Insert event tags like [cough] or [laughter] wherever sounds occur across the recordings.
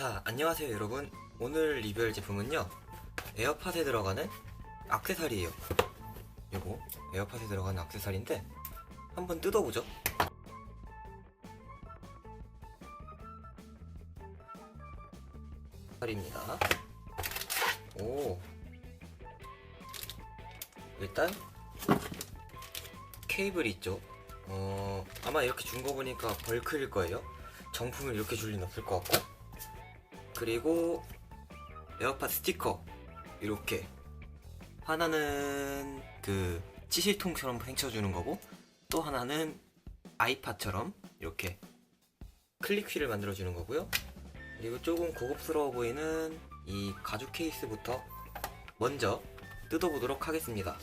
자, 안녕하세요 여러분. 오늘 리뷰할 제품은요. 에어팟에 들어가는 악세사리예요. 요거 에어팟에 들어가는 악세사리인데 한번 뜯어보죠. 살입니다. 오. 일단 케이블이 있죠. 어, 아마 이렇게 준 거 보니까 벌크일 거예요. 정품을 이렇게 줄 리는 없을 것 같고. 그리고 에어팟 스티커 이렇게 하나는 그 치실통처럼 생쳐주는 거고 또 하나는 아이팟처럼 이렇게 클릭 휠을 만들어 주는 거고요. 그리고 조금 고급스러워 보이는 이 가죽 케이스부터 먼저 뜯어보도록 하겠습니다.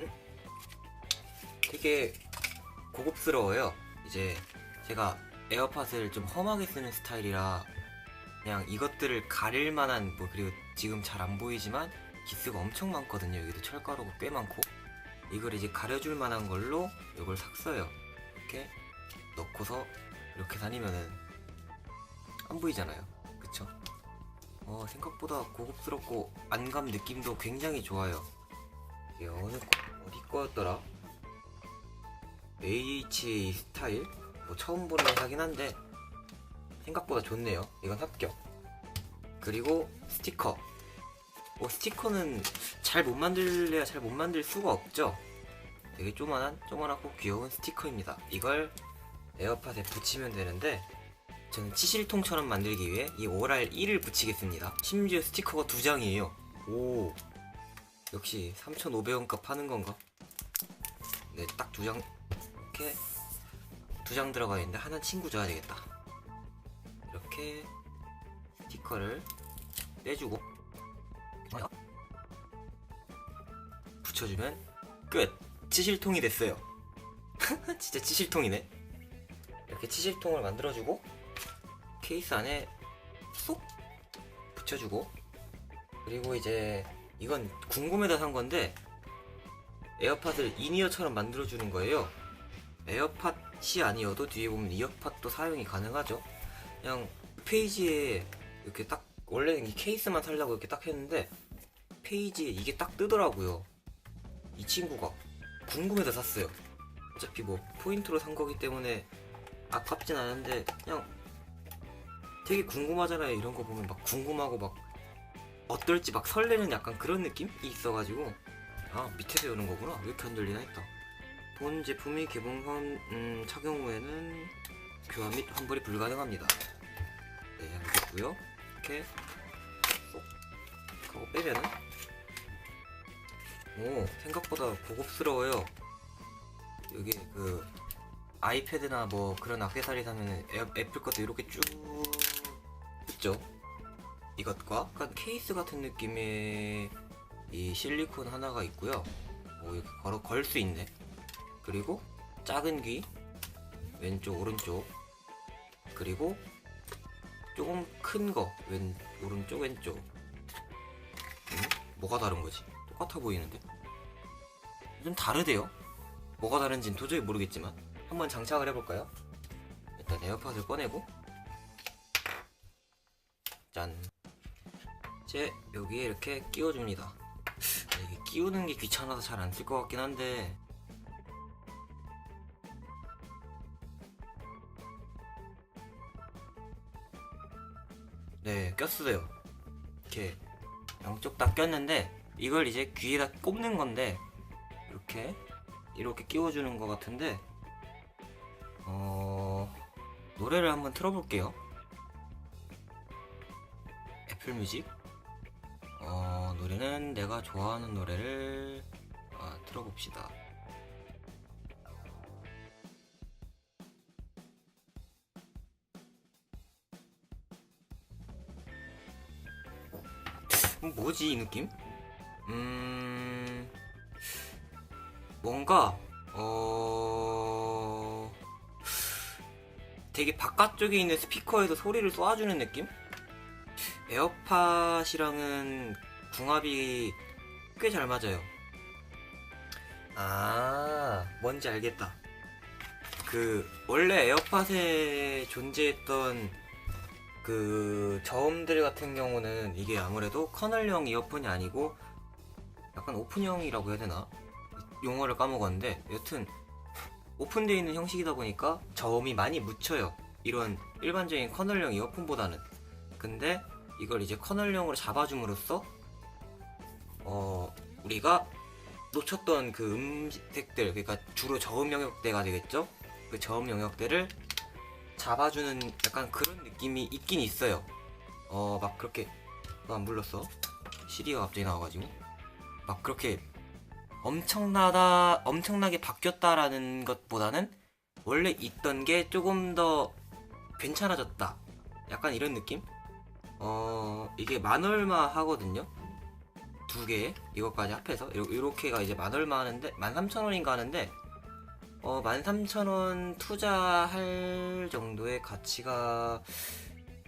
음? 되게 고급스러워요. 이제 제가 에어팟을 좀 험하게 쓰는 스타일이라 그냥 이것들을 가릴 만한 뭐 그리고 지금 잘 안 보이지만 기스가 엄청 많거든요. 여기도 철가루가 꽤 많고 이걸 이제 가려줄 만한 걸로 이걸 샀어요. 이렇게 넣고서 이렇게 다니면은 안 보이잖아요. 그쵸? 어, 생각보다 고급스럽고 안감 느낌도 굉장히 좋아요. 이게 어느 거- 어디 거였더라? AHA 스타일? 뭐 처음 보는 회사긴 한데 생각보다 좋네요. 이건 합격. 그리고 스티커. 뭐 스티커는 잘 못 만들래야 잘 못 만들 수가 없죠. 되게 조만한 조만하고 귀여운 스티커입니다. 이걸 에어팟에 붙이면 되는데 저는 치실통처럼 만들기 위해 이 오랄 1을 붙이겠습니다. 심지어 스티커가 두 장이에요. 오. 역시 3,500원 값 하는 건가? 네, 딱 두 장 이렇게 두 장 들어가 있는데 하나 친구 줘야 되겠다. 이렇게 스티커를 떼주고 붙여주면 끝. 치실통이 됐어요. [laughs] 진짜 치실통이네. 이렇게 치실통을 만들어주고 케이스 안에 쏙 붙여주고 그리고 이제 이건 궁금해서 산 건데 에어팟을 인이어처럼 만들어주는 거예요. 에어팟 이 아니어도 뒤에 보면 이어팟도 사용이 가능하죠. 그냥 페이지에 이렇게 딱 원래는 이 케이스만 살려고 이렇게 딱 했는데 페이지에 이게 딱 뜨더라고요. 이 친구가 궁금해서 샀어요. 어차피 뭐 포인트로 산 거기 때문에 아깝진 않은데 그냥 되게 궁금하잖아요. 이런 거 보면 막 궁금하고 막 어떨지 막 설레는 약간 그런 느낌이 있어가지고 아 밑에서 여는 거구나 왜 이렇게 안 들리나 했다. 본 제품이 개봉한 음, 착용 후에는 교환 및 환불이 불가능합니다. 네, 알겠고요. 이렇게 쏙 하고 빼면은 오 생각보다 고급스러워요. 여기 그 아이패드나 뭐 그런 액세서리 사면 애플 것도 이렇게 쭉 있죠. 이것과 약간 케이스 같은 느낌의 이 실리콘 하나가 있고요. 뭐 이렇게 걸어 걸 수 있네. 그리고 작은 귀 왼쪽 오른쪽. 그리고 조금 큰 거 왼 오른쪽 왼쪽. 음? 뭐가 다른 거지? 똑같아 보이는데? 좀 다르대요. 뭐가 다른지는 도저히 모르겠지만 한번 장착을 해볼까요? 일단 에어팟을 꺼내고. 짠. 이제 여기에 이렇게 끼워줍니다. 이게 끼우는 게 귀찮아서 잘 안 쓸 것 같긴 한데 네, 꼈어요. 이렇게 양쪽 다 꼈는데 이걸 이제 귀에다 꼽는 건데 이렇게 이렇게 끼워주는 것 같은데 어 노래를 한번 틀어볼게요. 애플 뮤직 어 노래는 내가 좋아하는 노래를 아, 틀어봅시다. 뭐지 이 느낌? 음 뭔가 어 되게 바깥쪽에 있는 스피커에서 소리를 쏘아주는 느낌? 에어팟이랑은 궁합이 꽤 잘 맞아요. 아 뭔지 알겠다. 그 원래 에어팟에 존재했던 그 저음들 같은 경우는 이게 아무래도 커널형 이어폰이 아니고 약간 오픈형이라고 해야 되나? 용어를 까먹었는데 여튼 오픈되어 있는 형식이다 보니까 저음이 많이 묻혀요. 이런 일반적인 커널형 이어폰보다는. 근데 이걸 이제 커널형으로 잡아줌으로써 어 우리가 놓쳤던 그 음색들 그러니까 주로 저음 영역대가 되겠죠? 그 저음 영역대를 잡아주는 약간 그런 느낌이 있긴 있어요. 어 막 그렇게 너안 불렀어. 시리가 갑자기 나와가지고. 막 그렇게 엄청나다 엄청나게 바뀌었다라는 것보다는 원래 있던 게 조금 더 괜찮아졌다. 약간 이런 느낌? 어 이게 만 얼마 하거든요. 두 개 이것까지 합해서. 요- 요렇게가 이제 만 얼마 하는데 만 삼천 원인가 하는데 어만 삼천 원 투자할 정도의 가치가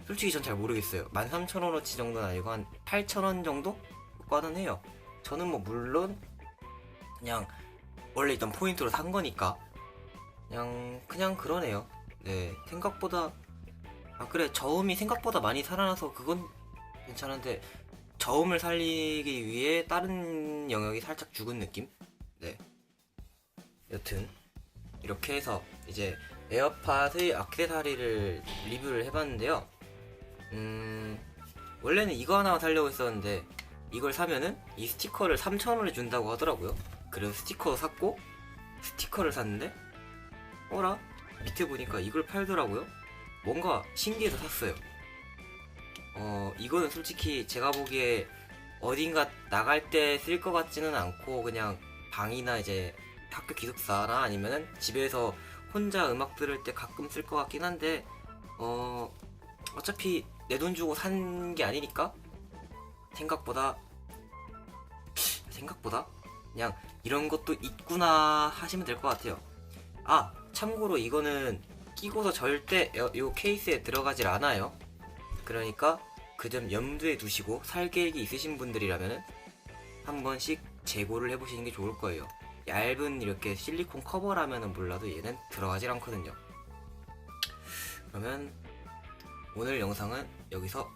솔직히 전 잘 모르겠어요. 만 삼천 원어치 정도는 아니고 한 팔천 원 정도과는 해요. 저는 뭐 물론 그냥 원래 있던 포인트로 산 거니까 그냥 그냥 그러네요. 네 생각보다 아 그래 저음이 생각보다 많이 살아나서 그건 괜찮은데 저음을 살리기 위해 다른 영역이 살짝 죽은 느낌? 네. 여튼 이렇게 해서 이제 에어팟의 액세서리를 리뷰를 해봤는데요. 음 원래는 이거 하나 살려고 했었는데 이걸 사면은 이 스티커를 3,000원에 준다고 하더라고요. 그래서 스티커 샀고 스티커를 샀는데 어라 밑에 보니까 이걸 팔더라고요. 뭔가 신기해서 샀어요. 어, 이거는 솔직히 제가 보기에 어딘가 나갈 때 쓸 것 같지는 않고 그냥 방이나 이제 학교 기숙사나 아니면은 집에서 혼자 음악 들을 때 가끔 쓸 것 같긴 한데 어, 어차피 내 돈 주고 산 게 아니니까 생각보다 생각보다 그냥 이런 것도 있구나 하시면 될 것 같아요. 아 참고로 이거는 끼고서 절대 요, 요 케이스에 들어가질 않아요. 그러니까 그 점 염두에 두시고 살 계획이 있으신 분들이라면은 한 번씩 재고를 해보시는 게 좋을 거예요. 얇은 이렇게 실리콘 커버라면은 몰라도 얘는 들어가질 않거든요. 그러면 오늘 영상은 여기서